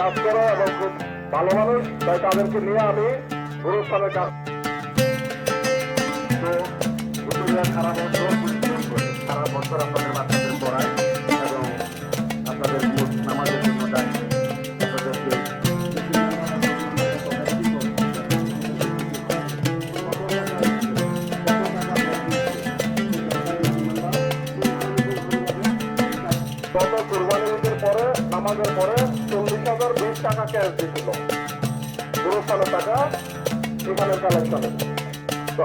কাজ করে এবং খুব ভালো মানুষ, তাই তাদেরকে নিয়ে আমি গুরুস্থানের কাজ সারা বছর সারা বছর আপনাদের গত কোরবানি ঈদের পরে, নামাজের পরে চল্লিশ হাজার বিশ টাকা ক্যাশ দিয়েছিল গুরুস্থানের টাকা এখানে কালেকশনে তো